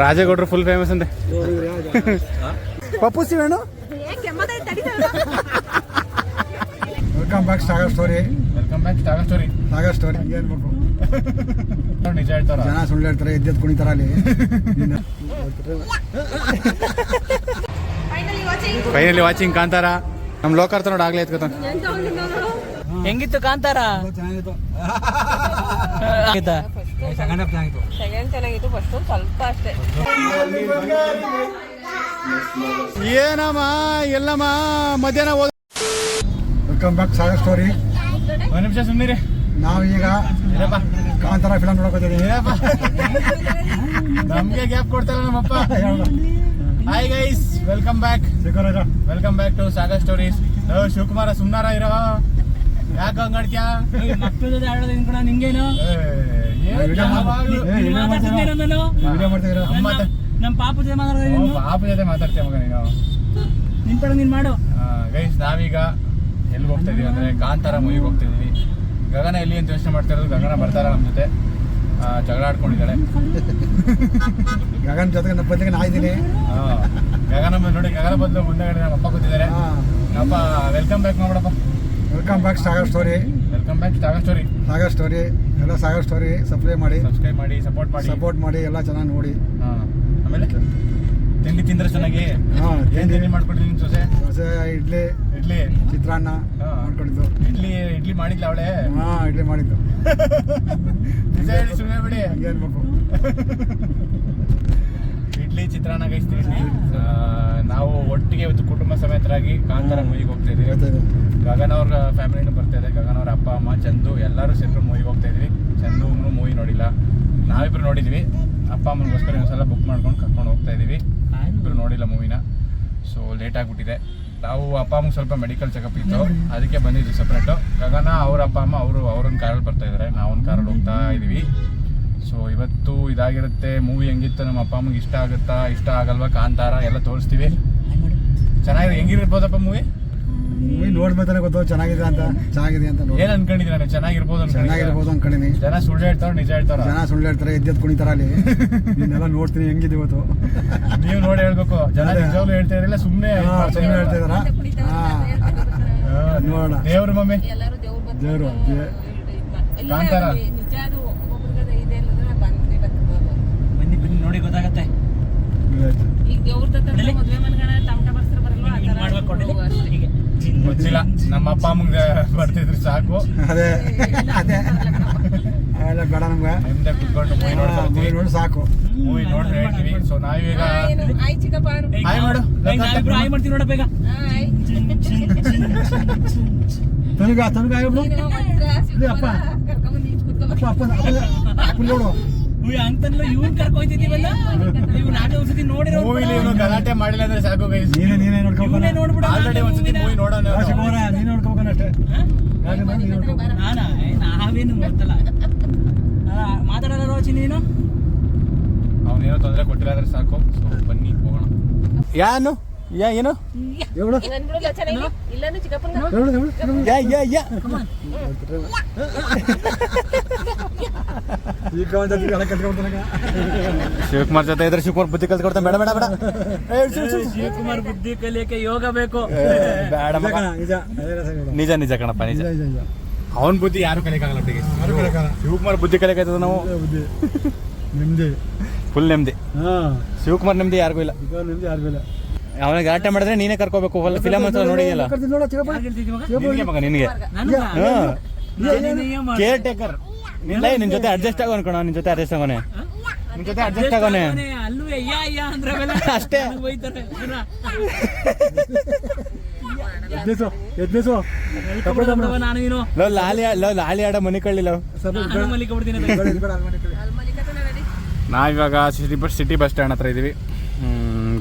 ರಾಜಗೌಡ್ರು full famous ಅಂತೆ Pappu ಸಿವೇಣು welcome back Sagar story welcome back Sagar story Sagar story ಏನ್ಬೇಕು ನಿಜ ಹೇಳ್ತಾರ? ಜನ ಸುಳ್ಳು ಹೇಳ್ತಾರೆ ಎದ್ದೆದ್ದು ಕುಣಿತಾರ ಅಲ್ಲಿ. Finally watching Kantara. ನಮ್ ಲೋಕಾರ್ಥ ನೋಡಿ ಆಗ್ಲೇ ಎತ್ಕೊತ ಹೆಂಗಿತ್ತು ಕಾಂತಾರ? ಚೆನ್ನಾಗಿತ್ತು. ಆಯ್ತಾ? ಸೆಕೆಂಡ್ ಹಾಫ್ ಚೆನ್ನಾಗಿತ್ತು. ಸೆಕೆಂಡ್ ಚೆನ್ನಾಗಿತ್ತು ಫಸ್ಟ್ ಸ್ವಲ್ಪ ಅಷ್ಟೇ. ಏನಮ್ಮ ಎಲ್ಲಮ್ಮ ಮಧ್ಯಾಹ್ನ ಓದ್ ವೆಲ್ಕಮ್ ಬ್ಯಾಕ್ ಸಾಗರ್ ಸ್ಟೋರಿ ಒಂದ್ ನಿಮಿಷ ಸುಮ್ಮನೆ ನಾವೀಗ ಈಗ ಕಾಂತಾರ ಫಿಲಮ್ ಏನಪ್ಪ ನಮ್ಗೆ ಗ್ಯಾಪ್ ಕೊಡ್ತಾರ ನಮ್ಮಪ್ಪ. Hi guys welcome back ಸಿಗೋರಾಜ welcome back to Sagar stories Shivakumara ಸುಮ್ನಾರ ಇರೋ ಯಾಕೆ ಹಂಗಾಡ್ತ್ಯಾ ಮಕ್ಳ ಜೊತೆ ಆಡೋದು ನಿಂತ್ಕೊಳ ನಿಂಗೇನು? ನಮ್ಮ ನಮ್ಮ ಪಾಪ ಜೊತೆ ಮಾತಾಡ್ತೀನಿ ಪಾಪ ಜೊತೆ ಮಾತಾಡ್ತೀಯ ಮಗ ನೀನು? ನಿನ್ ಪಡ ನೀನ್ ಮಾಡು. ಗೈಸ್ ನಾವೀಗ ಎಲ್ಲಿ ಹೋಗ್ತಾ ಇದೀವಿ ಅಂದ್ರೆ ಕಾಂತಾರ ಮೂವಿಗೆ ಹೋಗ್ತಾ ಇದೀವಿ. ಗಗನ ಎಲ್ಲಿ ಅಂತ ಯೋಚನೆ ಮಾಡ್ತಾ ಇರೋದು ಗಗನ ಬರ್ತಾರ ನಮ್ಮ ಜೊತೆ. ಜಗಳ ಆಡ್ಕೊಂಡಿದ್ದಾಳೆ. ಗಗನ್ ಜೊತೆಗೆ ನಮ್ಮ ಬದಿಗೆ ನಾ ಇದ್ದೀನಿ. ಗಗನ ಬಂದು ನೋಡಿ ಗಗನ ಬದಲು ಮುಂದೆ ನಮ್ಮ ಅಪ್ಪ ಕೂತಿದ್ದಾರೆ. ಅಪ್ಪ welcome back ಮಾಡ್ಬಿಡಪ್ಪ. Welcome back Sagar story welcome back Sagar story Sagar story ಎಲ್ಲ ಸಾಗರ್ ಸ್ಟೋರಿ ಸಬ್ಸ್ಕ್ರೈಬ್ ಮಾಡಿ ಸಬ್ಸ್ಕ್ರೈಬ್ ಮಾಡಿ ಸಪೋರ್ಟ್ ಮಾಡಿ. ಸಪೋರ್ಟ್ ಮಾಡಿ ಎಲ್ಲ ಚೆನ್ನಾಗಿ ನೋಡಿ. ಹಾ. ಆಮೇಲೆ ತಿಂಡಿ ತಿಂದ್ರೆ ಚೆನ್ನಾಗಿ. ಹಾ, ಏನ್ ತಿಂಡಿ. ಮಾಡ್ಕೊಂಡಿದ್ದೀನಿ ನಿಮ್ಮ ಸೊಸೆ? ದೋಸೆ ಇಡ್ಲಿ ಇಡ್ಲಿ. ಚಿತ್ರಾನ್ನ. ಮಾಡ್ಕೊಂಡಿದ್ದು. ಇಡ್ಲಿ ಇಡ್ಲಿ ಮಾಡಿದ್ಲ ಅವಳೆ? ಹಾ ಇಡ್ಲಿ ಮಾಡಿದ್ದು. ನಿಜ ಹೇಳಿ ಸುಮ್ಮನೆ ಬಿಡಿ. ಹಂಗೆ ಅನ್ಬೇಕು ಇಡ್ಲಿ ಚಿತ್ರಾನ್ನ ಗೈಸ್ ನಾವು ಒಟ್ಟಿಗೆ ಇವತ್ತು ಕುಟುಂಬ ಸಮೇತರಾಗಿ ಕಾಂತಾರ ಮೂವಿಗೆ ಹೋಗ್ತಾ ಇದೀವಿ ಗಗನ ಅವ್ರ ಫ್ಯಾಮಿಲಿನೂ ಬರ್ತಾ ಇದೆ. ಗಗನ್ ಅವ್ರ ಅಪ್ಪ ಅಮ್ಮ ಚಂದು ಎಲ್ಲರೂ ಸೇರ್ಕೊಂಡು ಮೂವಿಗೆ ಹೋಗ್ತಾ ಇದ್ವಿ ಚಂದು ಮೂವಿ ನೋಡಿಲ್ಲ. ನಾವಿಬ್ರು ನೋಡಿದ್ವಿ ಅಪ್ಪ ಅಮ್ಮನಿಗೋಸ್ಕರ ಒಂದ್ಸಲ ಬುಕ್ ಮಾಡ್ಕೊಂಡು ಕರ್ಕೊಂಡು ಹೋಗ್ತಾ ಇದೀವಿ ಇಬ್ರು ನೋಡಿಲ್ಲ ಮೂವಿನ. ಸೊ ಲೇಟ್ ಆಗಿಬಿಟ್ಟಿದೆ. ನಾವು ಅಪ್ಪ ಅಮ್ಮಗೆ ಸ್ವಲ್ಪ ಮೆಡಿಕಲ್ ಚೆಕಪ್ ಇತ್ತು. ಅದಕ್ಕೆ ಬಂದಿದ್ವಿ ಸಪ್ರೇಟು ಗಗನ ಅವ್ರ ಅಪ್ಪ ಅಮ್ಮ ಅವರು ಅವ್ರೊಂದು ಕಾರಲ್ಲಿ ಬರ್ತಾ ಇದ್ದಾರೆ. ನಾವೊಂದು ಕಾರಲ್ಲಿ ಹೋಗ್ತಾ ಇದೀವಿ ಸೊ ಇವತ್ತು ಇದಾಗಿರುತ್ತೆ ಮೂವಿ ಹೆಂಗಿತ್ತು ನಮ್ಮ ಅಪ್ಪ ಅಮ್ಮಗೆ ಇಷ್ಟ ಆಗುತ್ತಾ ಇಷ್ಟ ಆಗಲ್ವಾ ಕಾಂತಾರ ಎಲ್ಲ ತೋರಿಸ್ತೀವಿ. ಚೆನ್ನಾಗಿದೆ ಹೆಂಗಿರ್ಬೋದಪ್ಪ ಮೂವಿ ಮೂವಿ ನೋಡ್ಬೇಕಾದ್ರೆ ಗೊತ್ತು ಚೆನ್ನಾಗಿದೆ ಅಂತ ಚೆನ್ನಾಗಿದೆ ಅಂತ ನೋಡಿ. ಏನ್ ಅನ್ಕೊಂಡಿದ್ದೀರಾ ನೀವು? ಚೆನ್ನಾಗಿರ್ಬೋದು? ಚೆನ್ನಾಗಿರ್ಬೋದು ಅನ್ಕೊಂಡಿನಿ ಜನ ಸುಳ್ಳು ಹೇಳ್ತಾರ ನಿಜ ಹೇಳ್ತಾರ ಜನ ಸುಳ್ಳು ಹೇಳ್ತಾರೆ ಎದ್ದು ಕುಣಿತಾರ ಅಲ್ಲಿ. ಇನ್ನೆಲ್ಲ ನೋಡ್ತೀನಿ ಹೆಂಗಿದೆ ಇವತ್ತು. ನೀವು ನೋಡಿ ಹೇಳ್ಬೇಕು. ಜನ. ನಿಜವಾಗ್ಲೂ ಹೇಳ್ತಾ ಇರಲಿಲ್ಲ ಸುಮ್ಮನೆ ಸುಮ್ಮನೆ ಹೇಳ್ತಾ ಇದಾರ? ಹಾ. ನೋಡೋಣ. ದೇವ್ರ ಮಮ್ಮಿ? ಎಲ್ಲರೂ ದೇವ್ರು ಕಾಂತಾರ. ನಿಜ ಅದು ಒಬ್ಬೊಬ್ರಿಗೆ ಇದೆ ಇಲ್ಲದ್ರೆ ಬಂದು ಬರ್ತದೆ ಬನ್ನಿ ಬನ್ನಿ ಈಗ ದೇವ್ರ ತಕ್ಕ ನಡಿ. ಮದ್ವೆ ಮನ್ಗಣ ಟಮಟ ಬರ್ಸ್ರ ಬರಲ್ವಾ? ಆ ಹಿಂಗ್ ಥರ ಮಾಡ್ಬೇಕು ಕೊಡ್ಲಿ ಹೀಗೆ. ಗೊತ್ತಿಲ್ಲ. ನಮ್ಮ ಅಪ್ಪ ಅಮ್ಮಂಗೆ ಬರ್ತಿದ್ರು ಸಾಕು. ಅದೇ. ಅದೇ. ಎಲ್ಲ ಬೇಡ ನಮ್ಗೆ. ನಿಮ್ದೆ ಕುತ್ಕೊಂಡು ಮೂವಿ ನೋಡಿ ಸಾಕು. ಮೂವಿ ನೋಡಿದ್ರೆ ಹೇಳ್ತೀವಿ. ಸೊ ನಾವೀಗ ಆಯ್ ಚಿಕ್ಕಪ್ಪ. ಮಾಡು. ನಾವಿಬ್ರು ಮಾಡ್ತೀವಿ ನೋಡ ಬೇಗ ಆಯ್. ತನಗ ತನಗ ಅಪ್ಪ. ಅಪ್ಪ ಅಪ್ಪ ನೋಡು. ಇವ್ನ್ ಕರ್ಕೊಯ್ತಿದೀವಲ್ಲ ಇವ್ ಒಂದ್ಸತಿ ನೋಡಿರೋ ಮೂವಿಲಿ ಇವನು ಗಲಾಟೆ ಮಾಡಿಲ್ಲ ಅಂದ್ರೆ ಸಾಕು ಗೈಸ್ ನೀನೇ ನೀನೇ ನೋಡ್ಬಿಡ ಆಲ್ರೆಡಿ ಒಂದ್ಸತಿ ಮೂವಿ ನೋಡೋಣ ಶಿವಕುಮಾರ ನೀನೇ ಅಷ್ಟೇ? ನಾವೇನು ಮಾತಾಡಲ್ಲ ರೋಚಿ ನೀನು? ಅವನೇನೋ ತೊಂದರೆ ಕೊಟ್ಟಿಲ್ಲ ಅಂದ್ರೆ ಸಾಕು. ಸೊ ಬನ್ನಿ ಹೋಗೋಣ. ಯಾನು? ಯಾ ಏನು? ಯಾ ಯಾ ಯಾ. ಶಿವಕುಮಾರ್ ಜೊತೆ ಇದ್ರೆ ಶಿವಕುಮಾರ್ ಬುದ್ಧಿ ಕಲ್ತ್ಕೊಡ್ತಾನೆ. ಬೇಡ ಬೇಡ ಬೇಡ. ಶಿವಕುಮಾರ್ ಬುದ್ಧಿ ಕಲಿಯಕ್ಕೆ ಯೋಗ ಬೇಕು. ಬೇಡ. ನಿಜ ನಿಜ. ಕಣಪ್ಪ ನಿಜ. ಅವನ್ ಬುದ್ಧಿ ಯಾರು ಕಲಿಯಕ್ಕಾಗಲ್ಲ ಶಿವಕುಮಾರ್ ಬುದ್ಧಿ ಕಲಿಯಕಾಯ್ತದ ನಾವು? ನೆಮ್ಮದಿ. ಫುಲ್ ನೆಮ್ಮದಿ. ಹಾ. ಶಿವಕುಮಾರ್ ನೆಮ್ಮದಿ ಯಾರಿಗೂ ಇಲ್ಲ. ನೆಮ್ಮದಿ ಯಾರಿಗೂ ಇಲ್ಲ. ಅವನಿಗೆ ಗಲಾಟೆ ಮಾಡಿದ್ರೆ ನೀನೇ ಕರ್ಕೋಬೇಕು. ಹೊಲ ಫಿಲಮ್ ಅಂತ ನೋಡಿಯಲ್ಲ ಕರ್ತೀನಿ ನೋಡು ಚಿಕ್ಕಪ್ಪ ಆಗಿರ್ತಿದ್ವಿ ಮಗ ನಿನ್ಗೆ. ಮಗ. ನಿನ್ಗೆ? ಕೇರ್ ಟೇಕರ್ ನಿಲ್ಲ ನಿನ್ ಜೊತೆ ಅಡ್ಜಸ್ಟ್ ಆಗೋ ಕಣ ನಿನ್ ಜೊತೆ ಅಡ್ಜಸ್ಟ್ ಆಗೋನೆ. ನಿನ್ ಜೊತೆ ಅಡ್ಜಸ್ಟ್ ಆಗೋನೆ. ಅವನೇ ಅಲ್ಲೂ ಅಯ್ಯ ಅಯ್ಯ ಅಂದ್ರೆ ಆಮೇಲೆ ಅಷ್ಟೇ. ಲಾಲಿ ಆಡ ಮನೆ ಕಳ್ಳಿಲ್ಲ ನಾವಿವಾಗ city bus city bus stand ಹತ್ರ ಇದೀವಿ.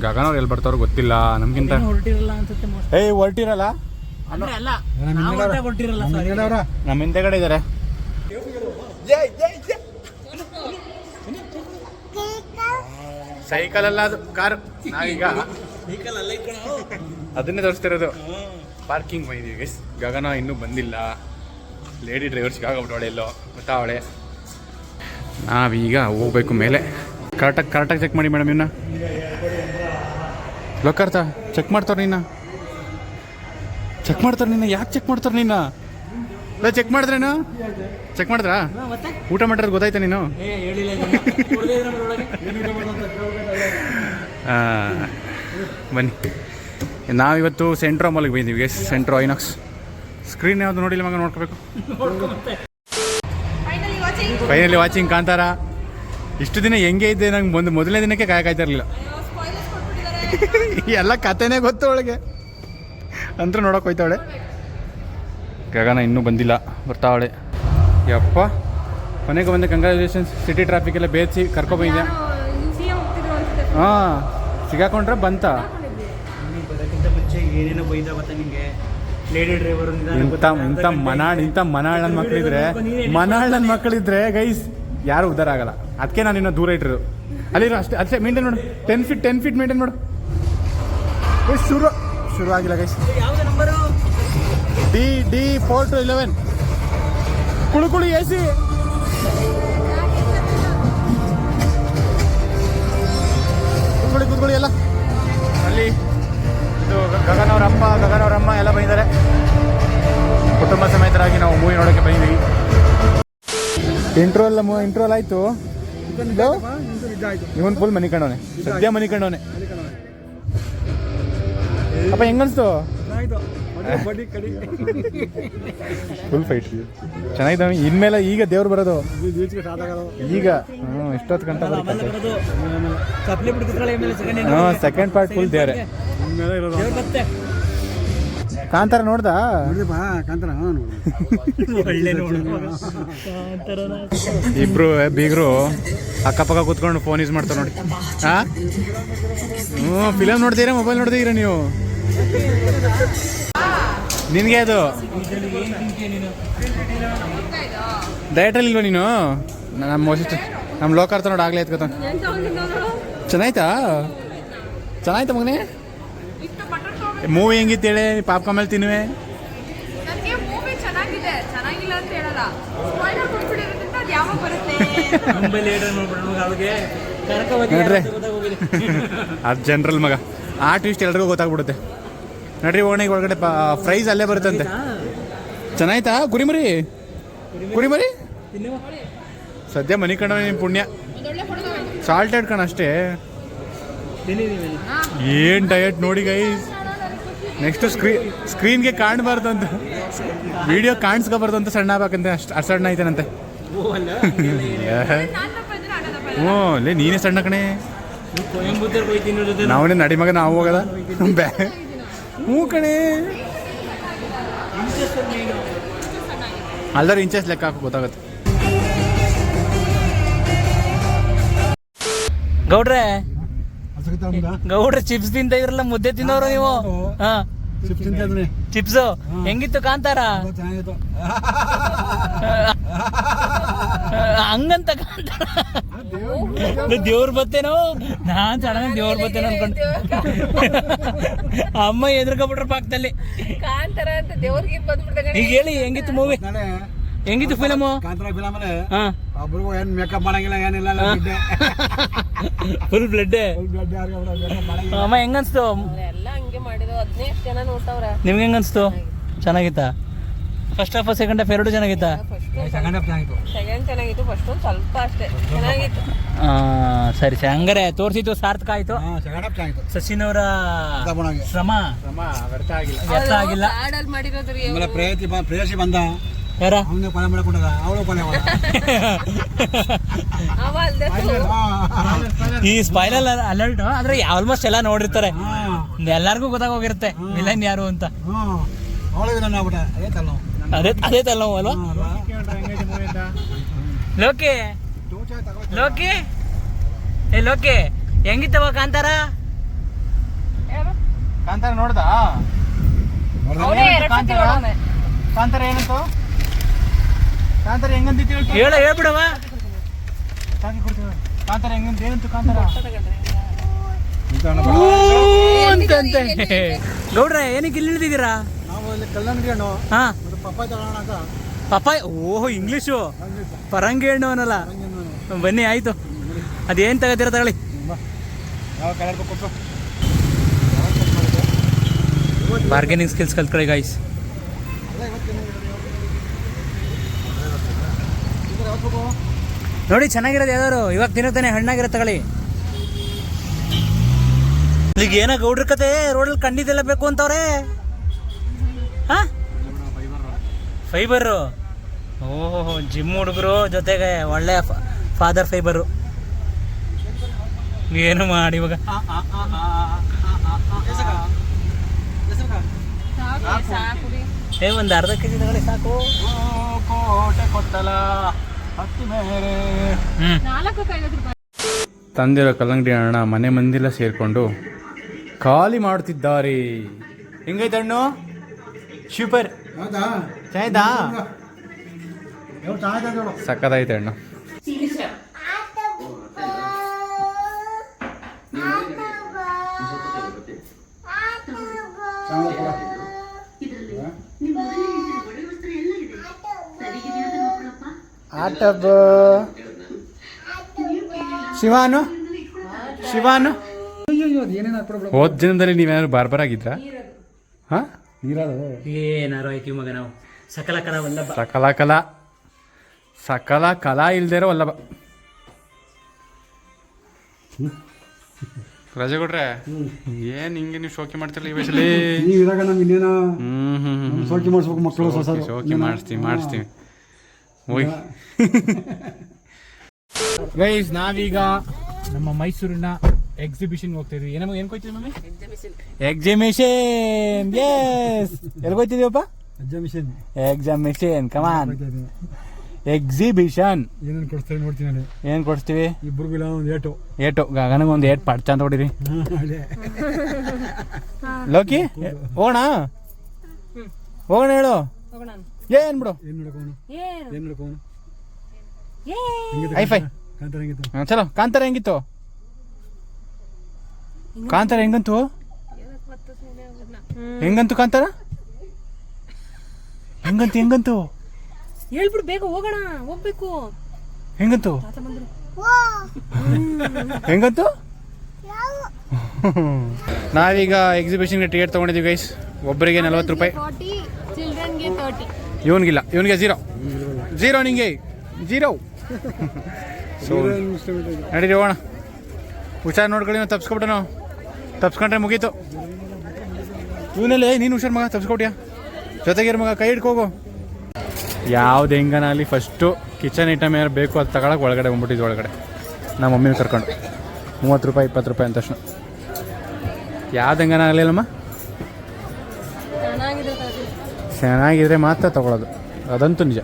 ಗಗನ್ ಅವ್ರು ಎಲ್ಲಿ ಬರ್ತಾರೋ ಗೊತ್ತಿಲ್ಲ ನಮ್ಗಿಂತ ಹೊರಟಿರಲ್ಲ ಅನ್ಸುತ್ತೆ. ಏಯ್ ಹೊರಟಿರಲ್ಲ? ಅಂದ್ರೆ ಅಲ್ಲ ನಮ್ಮ ನಾವು ಹಿಂದ್ಗಡೆ ಹೊರಟಿರಲ್ಲ sorry. ನಮ್ಮ ಇದಾರೆ. ಸೈಕಲ್ ಅಲ್ಲ ಅದು ಕಾರ್ ನಾವೀಗ ಅದನ್ನೇ ತೋರಿಸ್ತಿರೋದು. ಪಾರ್ಕಿಂಗ್ ಬಂದಿದ್ದೀವಿ ಗೈಸ್ ಗಗನ ಇನ್ನೂ ಬಂದಿಲ್ಲ. ಲೇಡಿ ಡ್ರೈವರ್ ಸಿಕ್ಕಾಗ್ಬಿಟ್ಟವಳೆ ಎಲ್ಲೋ. ಗೊತ್ತಾವಳೆ ನಾವೀಗ ಹೋಗ್ಬೇಕು ಮೇಲೆ. ಕರೆಕ್ಟಾಗಿ ಕರೆಕ್ಟಾಗಿ ಚೆಕ್ ಮಾಡಿ ಮೇಡಮ್ ಇನ್ನ ಲೋಕಾರ್ಥ ಚೆಕ್ ಮಾಡ್ತಾರೆ ನಿನ್ನ. ಚೆಕ್ ಮಾಡ್ತಾರೆ ನಿನ್ನ. ಯಾಕೆ ಚೆಕ್ ಮಾಡ್ತಾರೆ ನಿನ್ನ? ಅಲ್ಲ ಚೆಕ್ ಮಾಡಿದ್ರೇನು ಚೆಕ್ ಮಾಡಿದ್ರಾ? ಮತ್ತೆ? ಊಟ ಮಾಡ್ರ ಗೊತ್ತಾಯ್ತಾ ನೀನು. ಆ, ಬನ್ನಿ. ನಾವಿವತ್ತು ಸೆಂಟ್ರೋ ಮಾಲಿಗೆ ಬಂದಿದ್ದೀವಿ ಎಸ್ ಸೆಂಟ್ರೋ ಐನಾಕ್ಸ್ ಸ್ಕ್ರೀನ್ ಯಾವ್ದು ನೋಡಿಲ್ಲ ಮಗ ನೋಡ್ಕೋಬೇಕು. Finally watching finally watching Kantara. ಇಷ್ಟು ದಿನ ಹೆಂಗೆ ಇದ್ದೆ ನಂಗೆ ಮೊದಲನೇ ದಿನಕ್ಕೆ ಕಾಯಕಾಯ್ತಾ ಇರಲಿಲ್ಲ. ಸ್ಪಾಯ್ಲರ್ಸ್ ಕೊಟ್ಬಿಟ್ಟಿದ್ದಾರೆ ಎಲ್ಲ ಕತೆನೇ ಗೊತ್ತು ಅವಳಿಗೆ. ಅಂದ್ರೆ ನೋಡೋಕೆ ಹೋಯ್ತಾವಳೆ ಗಗನ ಇನ್ನೂ ಬಂದಿಲ್ಲ. ಬರ್ತಾವಳೆ ಯಪ್ಪ. ಕೊನೆಗೆ ಬಂದೆ. ಕಂಗ್ರ್ಯಾಚುಲೇಷನ್ಸ್ ಸಿಟಿ ಟ್ರಾಫಿಕ್ ಎಲ್ಲ ಬೇಯಿಸಿ ಹೋಗ್ತಿದ್ರು ಅನ್ಸುತ್ತೆ. ಹಾಂ. ಸಿಗಾಕೊಂಡ್ರೆ ಬಂತ? ಇಂಥ ಇಂಥ ಮನಾಳ್ ಇಂಥ ಮನಾಳ್ ನನ್ನ ಮಕ್ಕಳಿದ್ರೆ ಮನಾಳ್ ನನ್ನ ಮಕ್ಕಳಿದ್ರೆ ಗೈಸ್ ಯಾರು ಉದ್ದಾರ ಆಗಲ್ಲ. ಅದಕ್ಕೆ ನಾನು ಇನ್ನೂ ದೂರ ಇಟ್ಟಿರೋದು. ಅಲ್ಲಿರೋ ಅಷ್ಟೇ. ಅಷ್ಟೇ ಮೇಂಟೈನ್ ಮಾಡು. Ten feet ten feet maintain ಮಾಡು. ಏ, ಶುರು ಶುರು ಆಗಿಲ್ಲ ಗೈಸ್ ಯಾವ್ದು number D D four two eleven ಕುಳು ಕುಳು ಎ ಸಿ ಕುತ್ಕೊಳ್ಳಿ ಕುತ್ಕೊಳ್ಳಿ ಎಲ್ಲ. ಅಲ್ಲಿ ಇದು ಗಗನ್ ಅವ್ರ ಅಪ್ಪ ಗಗನ್ ಅವ್ರ ಅಮ್ಮ ಎಲ್ಲ ಬಂದಿದ್ದಾರೆ. ಕುಟುಂಬ ಸಮೇತರಾಗಿ ನಾವು ಮೂವಿ ನೋಡೋಕೆ ಬಂದಿದ್ದೀವಿ. ಇಂಟ್ರೋಲ್ ಇಂಟ್ರೋಲ್ ಆಯ್ತು? ಇವನ್ ಫುಲ್ ಮನಿ ಕಂಡವನೆ ಸದ್ಯ ಮನಿ ಕಂಡವನೆ ಅಪ್ಪ ಹೆಂಗನ್ಸ್ತು ಫುಲ್ ಫೈಟ್ ಚೆನ್ನಾಗಿದ್ದಾವೆ. ಇನ್ಮೇಲೆ ಈಗ ದೇವ್ರು ಬರೋದು. ಈಗ. ಹ್ಞೂ ಇಷ್ಟೊತ್ತು ಗಂಟೆ ಹಾಂ ಸೆಕೆಂಡ್ ಪಾರ್ಟ್ ಫುಲ್ ದೇವ್ರೆ. ಕಾಂತಾರ ನೋಡ್ದ. ಇಬ್ರು ಬೀಗರು ಅಕ್ಕಪಕ್ಕ ಕೂತ್ಕೊಂಡು ಫೋನ್ ಯೂಸ್ ಮಾಡ್ತಾರೆ ನೋಡಿ. ಹಾ? ಹ್ಞೂ ಫಿಲಮ್ ನೋಡ್ತೀರಾ ಮೊಬೈಲ್ ನೋಡ್ತೀರಾ ನೀವು? ನಿನಗೆ ಅದು? ಡಯಟಲ್ಲಿ ಇಲ್ವಾ ನೀನು? ನಮ್ಮ ಮೋಸ್ಟ್ ನಮ್ಮ ಲೋಕರ್ ನೋಡಿ ಆಗ್ಲೇ ಎತ್ಕೊತ. ಚೆನ್ನಾಯ್ತಾ? ಚೆನ್ನಾಯ್ತಾ ಮಗನೇ? ಮೂವಿ ಹೆಂಗಿತ್ತು ಹೇಳಿ? ಹೆಂಗಿತ್ತೇಳಿ ಪಾಪ್ಕಾರ್ನ್ ಮೇಲೆ ತಿನ್ನುವೆ ಅದು ಜನರಲ್ ಮಗ ಆ ಟ್ವಿಸ್ಟ್ ಎಲ್ರಿಗೂ ಗೊತ್ತಾಗ್ಬಿಡುತ್ತೆ. ನಡ್ರಿ ಓಣಿಗೆ ಒಳಗಡೆ ಪ್ರೈಸ್ ಅಲ್ಲೇ ಬರುತ್ತಂತೆ. ಚೆನ್ನಾಯ್ತಾ? ಕುರಿಮರಿ? ಕುರಿಮರಿ? ಸದ್ಯ ಮನಿ ಕಣ ನಿಮ್ಮ ಪುಣ್ಯ. ಸಾಲ್ಟೆಡ್ ಕಣ ಅಷ್ಟೇ. ಏನ್ ಡಯಟ್ ನೋಡಿ ಗೈಸ್ ನೆಕ್ಸ್ಟ್ ಸ್ಕ್ರೀನ್ ಸ್ಕ್ರೀನ್ಗೆ ಕಾಣಬಾರ್ದು ಅಂತ ವಿಡಿಯೋ ಕಾಣಿಸ್ಕೋಬಾರ್ದು ಅಂತ ಸಣ್ಣ ಆಗ್ಬೇಕಂತೆ. ಅಷ್ಟು ಅಷ್ಟು ಸಣ್ಣ ತಪ್ಪ ಹ್ಞೂ ಲೇ ನೀನೇ ಸಣ್ಣ ಕಣೆ. ನಾವೇ ನಡಿ ಮಗ ನಾವು ಹೋಗದ. ಬ್ಯಾ ಹ್ಞೂ ಕಣೆ. ಅಲ್ದಾರ ಇಂಚಸ್ ಲೆಕ್ಕ ಹಾಕೋ ಗೊತ್ತಾಗುತ್ತೆ. ಗೌಡ್ರೆ ಗೌಡ್ರೆ ಚಿಪ್ಸ್ ತಿಂತ ಇರಲ್ಲ ಮುದ್ದೆ ತಿನ್ನೋರು ನೀವು? ಹಾ. ಚಿಪ್ಸ್ ಹೆಂಗಿತ್ತು ಕಾಂತಾರ? ಹಂಗಂತ ಕಾಂತಾರ ದೇವ್ರ ಬತ್ತೇನೋ? ನಾನ್ ಸಡನ್ ದೇವ್ರ ಬತ್ತೇನೋ ಅನ್ಕೊಂಡು. ಅಮ್ಮ ಎದುರ್ಕೊಬಿಟ್ರ ಪಕ್ಕದಲ್ಲಿ ಕಾಂತಾರ ಅಂತ ದೇವ್ರಿಗೆ ಬಂದ್ಬಿಡ್ತಾರೆ ಈಗ ಹೇಳಿ ಹೆಂಗಿತ್ತು ಮೂವಿ ಹೆಂಗಿತ್ತು ಫಿಲಮು ಕಾಂತರ ಫಿಲಮ್ ಹಾ. ಒಬ್ರಿಗೂ ಏನ್ ಮೇಕಪ್ ಮಾಡಂಗಿಲ್ಲ ಏನಿಲ್ಲ. ಫುಲ್ ಬ್ಲಡ್ ಅಮ್ಮ ಹೆಂಗನ್ಸ್ತು? ಎಲ್ಲ ಹಂಗೆ ಮಾಡಿದ್ರು ಹದಿನೈದು ಜನ ನೋಡ್ತಾವ್ರ. ನಿಮ್ಗೆ ಹೆಂಗನ್ಸ್ತು? ಚೆನ್ನಾಗಿತ್ತಾ? ಫಸ್ಟ್ ಹಾಫ್ ಸೆಕೆಂಡ್ ಹಾಫ್ ಎರಡು ಚೆನ್ನಾಗಿತ್ತಾ ಫಸ್ಟ್ Second ಚೆನ್ನಾಗಿತ್ತು. ಸೆಕೆಂಡ್ ಚೆನ್ನಾಗಿತ್ತು ಫಸ್ಟ್ ಸ್ವಲ್ಪ ಅಷ್ಟೇ. ಚೆನ್ನಾಗಿತ್ತು. ಆ, ಸರಿ ಸರಿ. ಹಂಗಾರೆ ತೋರಿಸಿದ್ದು ಸಾರ್ಥಕ ಆಯ್ತು. ಹಾ, second half ಚೆನ್ನಾಗಿತ್ತು. ಸಚಿನ್ ಅವರ ಶ್ರಮ? ಶ್ರಮ ವ್ಯರ್ಥ ಆಗಿಲ್ಲ. ವ್ಯರ್ಥ ಆಗಿಲ್ಲ. ಆಮೇಲೆ ಪ್ರೇಯಸಿ ಬ- ಪ್ರೇಯಸಿ ಬಂದ. ಯಾರ? ಅವನೇ ಕೊನೆ ಮಾಡ್ಕೊಂಡದ ಅವಳು ಈ ಸ್ಪೈಲರ್ ಅಲರ್ಟ್ ಆದ್ರೆ ಆಲ್ಮೋಸ್ಟ್ ಎಲ್ಲ ನೋಡಿರ್ತಾರೆ. ಎಲ್ಲಾರ್ಗು ಗೊತ್ತಾಗೋಗಿರುತ್ತೆ ವಿಲನ್ ಯಾರು ಅಂತ. ಅವಳು ವಿಲನ್ ಆಗ್ಬಿಟ್ಟ. ಅದೇ ತಲ್ಲ ಅದೇ ಅದೇ ತಲ್ಲ ಅಲ್ವಾ? ಲೋಕಿ ಲೋಕಿ ಏ ಲೋಕಿ ಹೆಂಗಿತ್ತವ ಕಾಂತಾರ? ಕಾಂತಾರ ನೋಡ್ದ? ಕಾಂತಾರ? ಏನಂತು ಕಾಂತಾರ ಹೆಂಗಂತ ಹೇಳ ಹೇಳ್ಬಿಡವ ಕಾಂತಾರ ಹೆಂಗಂತ ಏನಂತು ಕಾಂತಾರ? ಗೌಡ್ರೆ ಏನಕ್ಕೆ ಇಲ್ಲಿ ಇಳಿದಿದ್ದೀರಾ ನಾವು ಇಲ್ಲಿ ಕಲ್ಲಂಗಡಿ ಹಣ್ಣು ಹಾ. Papaya papaya? ಓಹೋ ಇಂಗ್ಲೀಷು. ಪರಂಗಿ ಹಣ್ಣು ಅನ್ನಲ್ಲ ಬನ್ನಿ ಆಯ್ತು. ಅದೇನು ತಗೋತೀರ ತಗೊಳ್ಳಿ. ಬಾರ್ಗೇನಿಂಗ್ ಸ್ಕಿಲ್ಸ್ ಕಲ್ತ್ಕೊಳ್ಳಿ ಗಾಯ್ಸ್ ನೋಡಿ ಚೆನ್ನಾಗಿರೋದು ಯಾವ್ದಾರು ಇವಾಗ ತಿನ್ನುತ್ತಾನೆ ಹಣ್ಣಾಗಿರೋ ತಗೊಳ್ಳಿ. ಈಗ ಏನೋ ಗೌಡ್ರ ಕತೆ ರೋಡಲ್ಲಿ ಕಂಡಿದ್ದೆಲ್ಲ ಬೇಕು ಅಂತವ್ರೆ. ಹಾ? ಫೈಬರು ಓಹೋ ಜಿಮ್ ಹುಡುಗರು ಜೊತೆಗೆ ಒಳ್ಳೆ ಫಾದರ್ ಫೈಬರು ಏನು ಮಾಡಿ ಇವಾಗ. ಏ ಒಂದು ಅರ್ಧ ಕೆ ಜಿ ಸಾಕು ಕೋಟೆ ಕೊಟ್ಟಲ ತಂದಿರೋ ಕಲ್ಲಂಗಡಿ ಅಣ್ಣ ಮನೆ ಮಂದಿಲ್ಲ ಸೇರಿಕೊಂಡು ಖಾಲಿ ಮಾಡುತ್ತಿದ್ದಾರೆ ಹೆಂಗೈತೆ ಅಣ್ಣು ಸೂಪರ್ ಅಣ್ಣ ಸಕ್ಕದಾಯ್ತು ಹಣ್ಣು ಕೊಡ. ಆಟಬ್. ಶಿವಾನು? ಶಿವಾನು? ಹೋದ ದಿನದಲ್ಲಿ ನೀವೇನಾದ್ರು ಬಾರ್ಬರ್ ಆಗಿದ್ರಾ ಹಾ? ನೀರಾಳು ಏನಾರು ಐತಿ ಮಗ ನಾವು? ಸಕಲ ಕಲಾ ವಲ್ಲಭ. ಸಕಲ ಕಲಾ. ಸಕಲ ಕಲಾ ಇಲ್ದೇ ಇರೋ ವಲ್ಲಭ. ರಜೆ ಕೊಟ್ರೆ ಏನ್ ಹಿಂಗೆ ನೀವು ಶೋಕಿ ಮಾಡ್ತಿರಲ್ಲ ಈ ವಯಸ್ಸಲ್ಲಿ? ನೀವು ಇದಾಗ ನಮ್ಗೆ ಇನ್ನೇನ ಹ್ಮ್ ಹ್ಮ್ ಹ್ಮ್ ಸೋಕಿ ಮಾಡಿಸ್ಬೇಕು ಮಕ್ಕಳು ಶೋಕಿ- ಸೊಸರು ಶೋಕಿ ಮಾಡಿಸ್ತೀವಿ ಮಾಡಿಸ್ತೀವಿ. ಓಯ್ ಗೈಸ್ ನಾವೀಗ ನಮ್ಮ ಮೈಸೂರಿನ ಎಕ್ಸಿಬಿಷನ್ ಹೋಗ್ತಾ ಇದೀವಿ. ಏನಮ್ಮ ಏನ್ ಕೊಯ್ತೀವಿ ಮಮ್ಮಿ? ಎಕ್ಸಿಬಿಷನ್ ಎಸ್ ಎಲ್ಲಿ ಕೊಯ್ತಿದೀವಪ್ಪ exhibition exhibition examination come on exhibition ಏನೇನು ಕೊಡ್ತೀವಿ ನೋಡ್ತೀನಿ ನಾನು ಏನು ಕೊಡ್ತೀವಿ ಇಬ್ಬರಿಗೂ ಇಲ್ಲ ಒಂದು ಏಟು. ಏಟು. ಗಗನಗೆ ಒಂದು ಏಟ್ ಪಡ್ಚ ಅಂತ ಹೊಡಿರಿ. ಲೋಕಿ ಹೋಗೋಣ? ಹೋಗೋಣ ಹೇಳು. ಏನ್ ಬಿಡು. ಏನು ನೋಡಕೋನು ಏನು? ಏನು ಐ ಹೈ ಫೈ ಕಾಂತಾರ ಹೆಂಗಿತ್ತು? ಹಾ, ಚಲೋ. ಕಾಂತಾರ ಹೆಂಗಿತ್ತು? ಕಾಂತಾರ ಹೆಂಗಂತು? ಹೆಂಗಂತು ಕಾಂತಾರ? ಹೆಂಗಂತು ಹೆಂಗಂತು? ಹೇಳ್ಬಿಡು ಬೇಗ ಹೋಗೋಣ ಹೋಗ್ಬೇಕು. ಹೆಂಗಂತು? ಹೆಂಗಂತು? ನಾವೀಗ ಎಕ್ಸಿಬಿಷನ್ಗೆ ಟಿಕೆಟ್ ತಗೊಂಡಿದ್ವಿ ಗೈಸ್ ಒಬ್ಬರಿಗೆ ನಲ್ವತ್ತು ರೂಪಾಯಿ. ಇವನ್ಗಿಲ್ಲ ಇವನಿಗೆ ಜೀರೋ ಜೀರೋ ನಿಂಗೆ. ಜೀರೋ ಸೊ ನಡೀರಿ ಹೋಗೋಣ. ಹುಷಾರು ನೋಡ್ಕೊಳ್ಳಿ ನಾವು ತಪ್ಸ್ಕೊಬಿಟ್ಟು ನಾವು ತಪ್ಸ್ಕೊಂಡ್ರೆ ಮುಗೀತು. ಇವನಲ್ಲಿ ನೀನು ಹುಷಾರು ಮಗ ತಪ್ಸ್ಕೊಟ್ಯಾ ಜೊತೆಗಿರ ಮಗ ಕೈ ಹಿಡ್ಕೋಗು ಯಾವ್ದು ಅಲ್ಲಿ ಫಸ್ಟು ಕಿಚನ್ ಐಟಮ್ ಏನಾರು ಬೇಕು ಅದು ತಗೊಳಕ್ಕೆ ಒಳಗಡೆ ಬಂದ್ಬಿಟ್ಟಿದ್ದು ಒಳಗಡೆ. ನಮ್ಮ ಮಮ್ಮಿನ ಕರ್ಕೊಂಡು. ಮೂವತ್ತು ರೂಪಾಯಿ ಇಪ್ಪತ್ತು ರೂಪಾಯಿ ಅಂತ ತಕ್ಷಣ. ಯಾವ್ದು ಚೆನ್ನಾಗಿದೆ ತಗೊಳ್ಳಿ. ಚೆನ್ನಾಗಿದ್ರೆ ಮಾತ್ರ ತಗೊಳ್ಳೋದು ಅದಂತೂ ನಿಜ.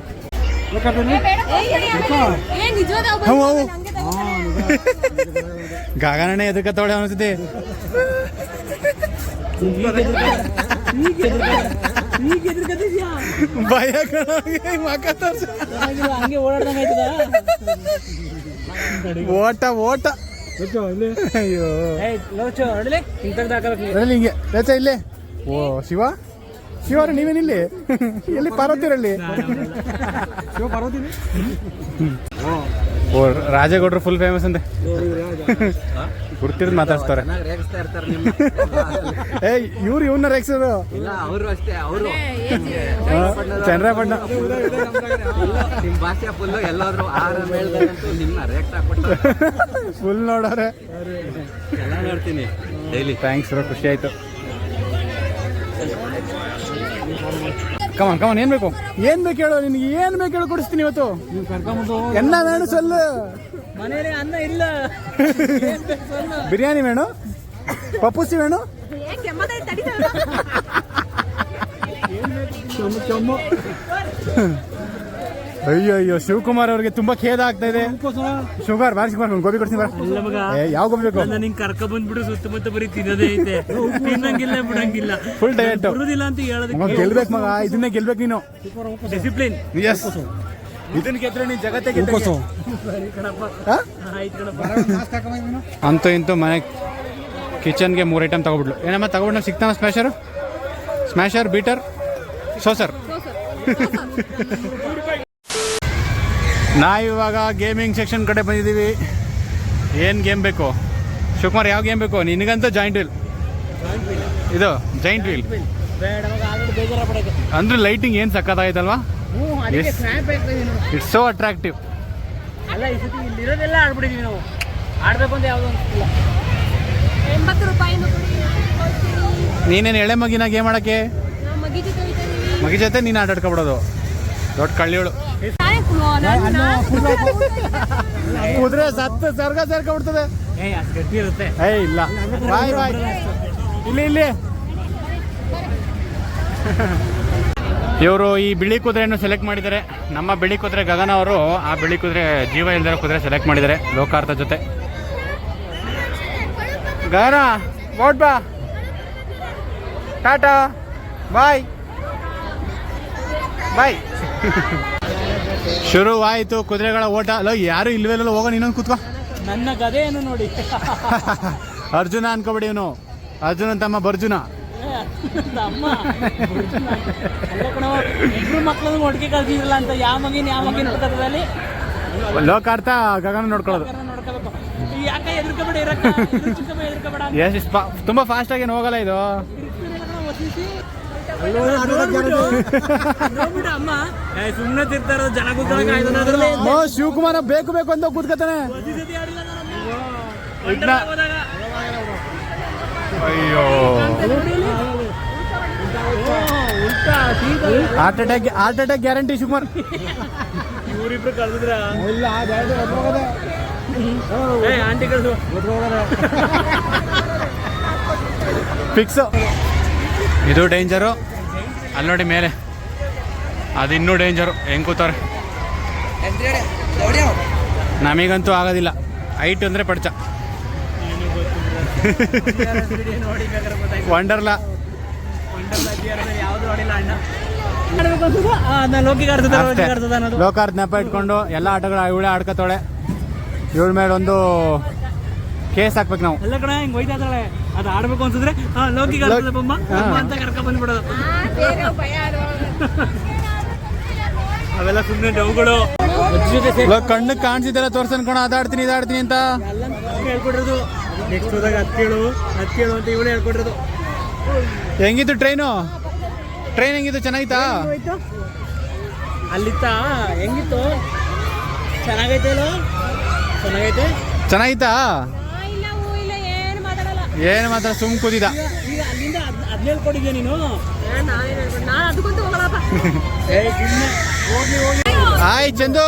ಗಾಗನಣ್ಣ ಎದಕ್ಕೆ ತಗೊಳ್ಳಿ ಅನಿಸುತ್ತೆ ಭಯ. ಹಂಗೆ ಓಟ ಓಟ ಅಯ್ಯೋ ಇಲ್ಲೇ ಓ ಶಿವ ಶಿವ ನೀವೇನಿಲ್ಲಿ ಎಲ್ಲಿ ಪಾರ್ವತಿರಲ್ಲಿ ಶಿವ ಓ, ರಾಜೇಗೌಡರು ಫುಲ್ ಫೇಮಸ್ ಅಂತೆ ಗುರ್ತಿರೋದು ಮಾತಾಡ್ತಾರೆ ಏಯ್ ಇವ್ರು ಇವನ್ನ ರೇಗ್ಸೋದು. ಅವರು ಅಷ್ಟೇ ಅವರು. ಚಂದ್ರಪಟ್ಟಣ ನಿಮ್ ಭಾಷೆ ಫುಲ್ ಎಲ್ಲಾದ್ರೂ ಆರ ಮೇಳ್ದಂತೂ ನಿಮ್ನ ರೇಟ್ ಹಾಕ್ಬಿಟ್ಟು ಫುಲ್ ನೋಡೋರೆ. ಎಲ್ಲ ನೋಡ್ತೀನಿ ಡೈಲಿ. ಥ್ಯಾಂಕ್ಸ್ ಖುಷಿ ಆಯ್ತು. ಕಮನ್ ಕಮನ್ ಏನ್ ಬೇಕು? ಏನ್ ಬೇಕು ಹೇಳು ನಿನ್ಗೆ ಏನ್ ಬೇಕು ಹೇಳು ಕೊಡಿಸ್ತೀನಿ ಇವತ್ತು. ನೀವು ಕರ್ಕೊಂಬಿಟ್ಟು ಎನ್ನ ವೇಣು ಸಲ್ಲು. ಮನೇಲಿ ಅನ್ನ ಇಲ್ಲ. ಬಿರಿಯಾನಿ ವೇಣು ಪಪ್ಪುಸಿ ವೇಣು ಚಮ್ಮ ಚಮ್ಮ. ಅಯ್ಯೋ ಅಯ್ಯೋ ಶಿವಕುಮಾರ್ ಅವ್ರಿಗೆ ತುಂಬಾ ಖೇದ ಆಗ್ತಾ ಇದೆ. ಶುಗರ್ ಬಾರಿ ಶಿವಕುಮಾರ್ ಗೋಬಿ ಕೊಡ್ತೀನಿ ಬಾರ ಮಗ. ಏ ಯಾವ ಗೋಬಿ ಬೇಕು? ನಿಂಗೆ ಕರ್ಕ ಬಂದ್ಬಿಡು ಸುತ್ತಮುತ್ತ ಬರೀ ತಿನ್ನೋದೇ ಐತೆ. ತಿನ್ನಂಗಿಲ್ಲ ಬಿಡಂಗಿಲ್ಲ. ಫುಲ್ ಡಯಟ್ ಬರುದಿಲ್ಲ ಅಂತ ಹೇಳೋದಕ್ಕೆ ಮಗ ಗೆಲ್ಬೇಕು ಮಗ. ಇದನ್ನೇ ಗೆಲ್ಬೇಕು ನೀನು. ಡಿಸಿಪ್ಲಿನ್ ಎಸ್ ಇದನ್ನ ಗೆದ್ರೆ ನೀನು ಜಗತ್ತೇ ಅಂತ ಕಣಪ್ಪ ಅಂತೂ ಇಂತೂ ಮನೆ ಕಿಚನ್ಗೆ ಮೂರು ಐಟಮ್ ತಗೊಬಿಡ್ಲು ಏನಮ್ಮ ತಗೊಬಿಡ್ನ ಸಿಗ್ತಾನ ಸ್ಮ್ಯಾಶರ್ ಸ್ಮ್ಯಾಶರ್ ಬೀಟರ್ ಸೋಸರ್ ನಾವಿವಾಗ ಗೇಮಿಂಗ್ ಸೆಕ್ಷನ್ ಕಡೆ ಬಂದಿದ್ದೀವಿ. ಏನು ಗೇಮ್ ಬೇಕು? ಶಿವಕುಮಾರ್ ಯಾವ ಗೇಮ್ ಬೇಕು? ನಿನಗಂತೂ ಜಾಯಿಂಟ್ ವೀಲ್ ಇದು ಜಾಯಿಂಟ್ ವೀಲ್ ಅಂದ್ರೆ ಲೈಟಿಂಗ್ ಏನು ಸಕ್ಕತ್ತಾಗೈತಲ್ವಾ ಆಗ್ತದೆ ಇಟ್ಸ್ ಸೋ ಅಟ್ರಾಕ್ಟಿವ್ ಅಲ್ಲ ಈ ಸತಿ ಇಲ್ಲಿರೋದೆಲ್ಲ ಆಡ್ಬಿಟ್ಟಿದೀವಿ ನಾವು ಆಡ್ಬೇಕು ಅಂತ ಯಾವುದೋ ಅನ್ಸ್ತಿಲ್ಲ ಎಂಬತ್ತು ರೂಪಾಯಿನೂ ಕೊಡಿ ನೀನೇನು ಎಳೆ ಮಗಿನ ಗೇಮ್ ಆಡಕ್ಕೆ? ಮಗಿ ಜೊತೆ ನೀನು ಆಟಾಡ್ಕೊಬಿಡೋದು. ದೊಡ್ಡ ಕಳ್ಳಿಯೋಳು. ಕುದುರೆ ಸತ್ತು ಸರ್ಗ ಸೇರ್ಕೊಂಡ್ಬಿಡ್ತದೆ. ಏ ಅಷ್ಟು ಇರುತ್ತೆ. ಏ ಇಲ್ಲ. ಬಾಯ್ ಬಾಯ್. ಇಲ್ಲಿ ಇಲ್ಲಿ. ಇವರು ಈ ಬಿಳಿ ಕುದುರೆಯನ್ನು ಸೆಲೆಕ್ಟ್ ಮಾಡಿದ್ದಾರೆ. ನಮ್ಮ ಬಿಳಿ ಕುದುರೆ ಗಗನ ಅವರು ಆ ಬಿಳಿ ಕುದುರೆ ಜೀವ ಇಲ್ದಿರೋ ಕುದುರೆ ಸೆಲೆಕ್ಟ್ ಮಾಡಿದ್ದಾರೆ ಲೋಕಾರ್ಥ ಜೊತೆ. ಗಗನ ಓಟ್ ಬಾ. ಟಾಟಾ ಬಾಯ್. ಬಾಯ್. ಶುರುವಾಯಿತು ಕುದುರೆಗಳ ಓಟ. ಅಲ್ಲ ಯಾರು ಇಲ್ವೆಲ್ಲ ಹೋಗೋಣ ಇನ್ನೊಂದು ಕೂತ್ಕೋ. ನನ್ನ ಗದೆಯನ್ನು ನೋಡಿ. ಅರ್ಜುನ ಅನ್ಕೋಬೇಡಿ ಇವನು. ಅರ್ಜುನ ತಮ್ಮ ಬರ್ಜುನ. ಇಬ್ರು ಒಟ್ಟಿಗೆ ಅಂತ ಯಾವ ಮಗಿನ ಯಾವ ಮಗಿನ ಲೋಕಾರ್ಥ ಗಗನ ನೋಡ್ಕೊಳ್ಳೋದು. ಯಾಕೆ ಎದ್ರಕೋಬೇಡ ತುಂಬಾ ಫಾಸ್ಟ್ ಆಗಿ ಹೋಗಲ್ಲ ಇದು. ನೋಡ್ಬಿಟ್ಟು ಅಮ್ಮ ಏ, ಸುಮ್ನೆ ತಿರ್ತಾರ ಜನ ಶಿವಕುಮಾರ ಬೇಕು ಬೇಕು ಅಂತ ಕೂತ್ಕತಾನೆ ಅಯ್ಯೋ. Heart attack heart attack guarantee Shivakumar. ಇವರಿಬ್ರು ಕಳೆದ್ರ ಇಲ್ಲ ಆಂಟಿ ಕಳ್ದು ಫಿಕ್ಸ್ ಇದು ಡೇಂಜರು ಅಲ್ಲಿ ನೋಡಿ ಮೇಲೆ. ಅದು ಇನ್ನೂ ಡೇಂಜರು ಹೆಂಗೆ ಕೂತಾರೆ ನಮಗಂತೂ ಆಗೋದಿಲ್ಲ. ಹೈಟ್ ಅಂದರೆ ಪಡ್ಚ. ಲೋಕಾರ್ ವಂಡರ್ಲಾ ಲೋಕಾರ್ಥ ನೆಪ ಇಟ್ಕೊಂಡು ಎಲ್ಲ ಆಟಗಳು ಇವಳೆ ಆಡ್ಕೋತಾಳೆ ಇವಳ ಮೇಲೆ ಒಂದು ಕೇಸ್ ಹಾಕ್ಬೇಕು ನಾವು. ಅದು ಆಡ್ಬೇಕು ಅನ್ಸಿದ್ರೆ ಲೌಕಿಕ ಬೊಮ್ಮ ಅಂತ ಕರ್ಕೊಂಡ್ ಬಂದ್ಬಿಡೋದು. ಆ, ಬೇರೆ ಭಯ ಅದು. ಅವೆಲ್ಲ ಸುಮ್ಮನೆ ಡೌಗಳು ಕಣ್ಣು ಕಾಣಿಸಿದೆಲ್ಲ ತೋರ್ಸನ್ ಕಣ ಅದಾಡ್ತೀನಿ ಇದಾಡ್ತೀನಿ ಅಂತ. ಎಲ್ಲ ಹೇಳ್ಕೊಟ್ಟಿರೋದು. ನೆಕ್ಸ್ಟ್ ಹೋದಾಗ ಹತ್ತೇಳು ಹತ್ತೇಳು ಅಂತ ಇವಳು ಹೇಳ್ಕೊಟ್ಟಿರೋದು. ಹೆಂಗಿತ್ತು ಟ್ರೈನು ಟ್ರೈನ್ ಹೆಂಗಿತ್ತು? ಚೆನ್ನಾಗಿತ್ತಾ? ಅಲ್ಲಿತ್ತ ಹೆಂಗಿತ್ತು? ಚೆನ್ನಾಗೈತೆ ಚೆನ್ನಾಗೈತೆ? ಚೆನ್ನಾಗಿತ್ತಾ ಆ, ಇಲ್ಲ ಹೂ ಇಲ್ಲ ಏನು ಮಾತಾಡಲ್ಲ ಏನು ಮಾತ್ರ ಸುಮ್ ಕುದಿದ ಆಯ್ ಚಂದು.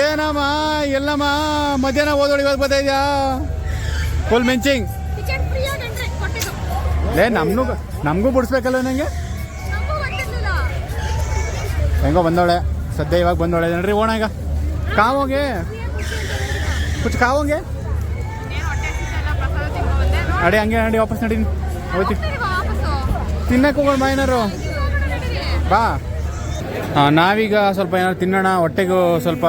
ಏನಮ್ಮ ಎಲ್ಲಮ್ಮ ಮಧ್ಯಾಹ್ನ ಓದೋಳಿ ಇವಾಗ ಬರ್ತಾ ಇದೆಯಾ? ಫುಲ್ ಮೆಂಚಿಂಗ್. ಲೇ ನಮ್ನು ನಮಗೂ ಬಿಡಿಸ್ಬೇಕಲ್ಲ ನಂಗೆ? ನಮಗೂ ಗೊತ್ತಿರ್ಲಿಲ್ಲ. ಹೆಂಗೋ ಬಂದೋಳೆ ಸದ್ಯ ಇವಾಗ ಬಂದೋಳೆ ನೋಡ್ರಿ ಓಣ ಈಗ? ಕಾವೋಗೆ ಕುಚ್ ಕಾವೋಗೆ ಇನ್ನೇನು ಹೊಟ್ಟೆ ಹಸಿತಲ್ಲ, ಪ್ರಸಾದ ನಡಿ ಹಂಗೆ ನಡಿ ವಾಪಸ್ ನಡೀನಿ ಹೋಯ್ತಿ. ತಿನ್ನಕ್ಕೆ ಹೋಗೋಣ ಬಾ ಏನಾರು. ಬಾ. ಹಾಂ ನಾವೀಗ ಸ್ವಲ್ಪ ಏನಾದ್ರು ತಿನ್ನೋಣ ಹೊಟ್ಟೆಗೂ ಸ್ವಲ್ಪ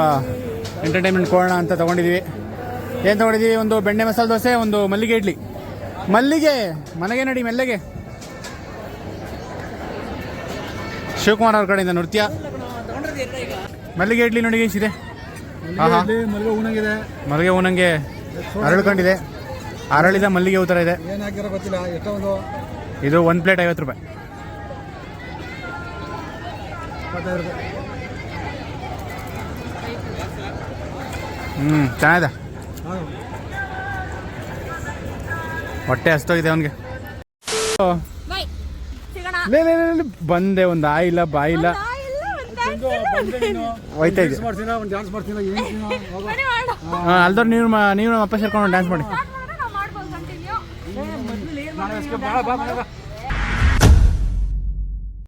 ಎಂಟರ್ಟೈನ್ಮೆಂಟ್ ಕೊಡೋಣ ಅಂತ ತೊಗೊಂಡಿದ್ದೀವಿ ಏನು ತೊಗೊಂಡಿದ್ದೀವಿ ಒಂದು ಬೆಣ್ಣೆ ಮಸಾಲೆ ದೋಸೆ ಒಂದು ಮಲ್ಲಿಗೆ ಇಡ್ಲಿ. ಮಲ್ಲಿಗೆ! ಮನೆಗೆ ನಡಿ ಮೆಲ್ಲಗೆ. ಶಿವಕುಮಾರ್ ಅವ್ರ ಕಡೆಯಿಂದ ನೃತ್ಯ. ಮಲ್ಲಿಗೆ ಇಡ್ಲಿ ನೋಡಿ ಇದೆ. ಮಲ್ಲಿಗೆ ಹೂನಂಗೆ ಅರಳ್ಕೊಂಡಿದೆ. ಅರಳಿದ ಮಲ್ಲಿಗೆ ಹೂ ಥರ ಇದೆ. ಗೊತ್ತಿಲ್ಲ ಇದು ಒಂದು ಪ್ಲೇಟ್ ಐವತ್ತು ರೂಪಾಯಿ. ಹ್ಞೂ ಚೆನ್ನಾಗಿದೆ. ಹೊಟ್ಟೆ ಹಸ್ತೋಗಿದೆ ಅವನಿಗೆ. ಬಂದೆ ಒಂದು ಆಯಿಲ್ಲ ಬಾಯಿಲ್ಲ. ಆ, ಇಲ್ಲ, ಒಂದ್ dance ಇಲ್ಲ. ಹೋಯ್ತಾ ಇದೆ. ಅಲ್ದವ್ರು ನೀವು ನೀವು ಅಪ್ಪ ಸೇರ್ಕೊಂಡು ಡ್ಯಾನ್ಸ್ ಮಾಡಿ. ಬಾ ಬಾ ಬಾ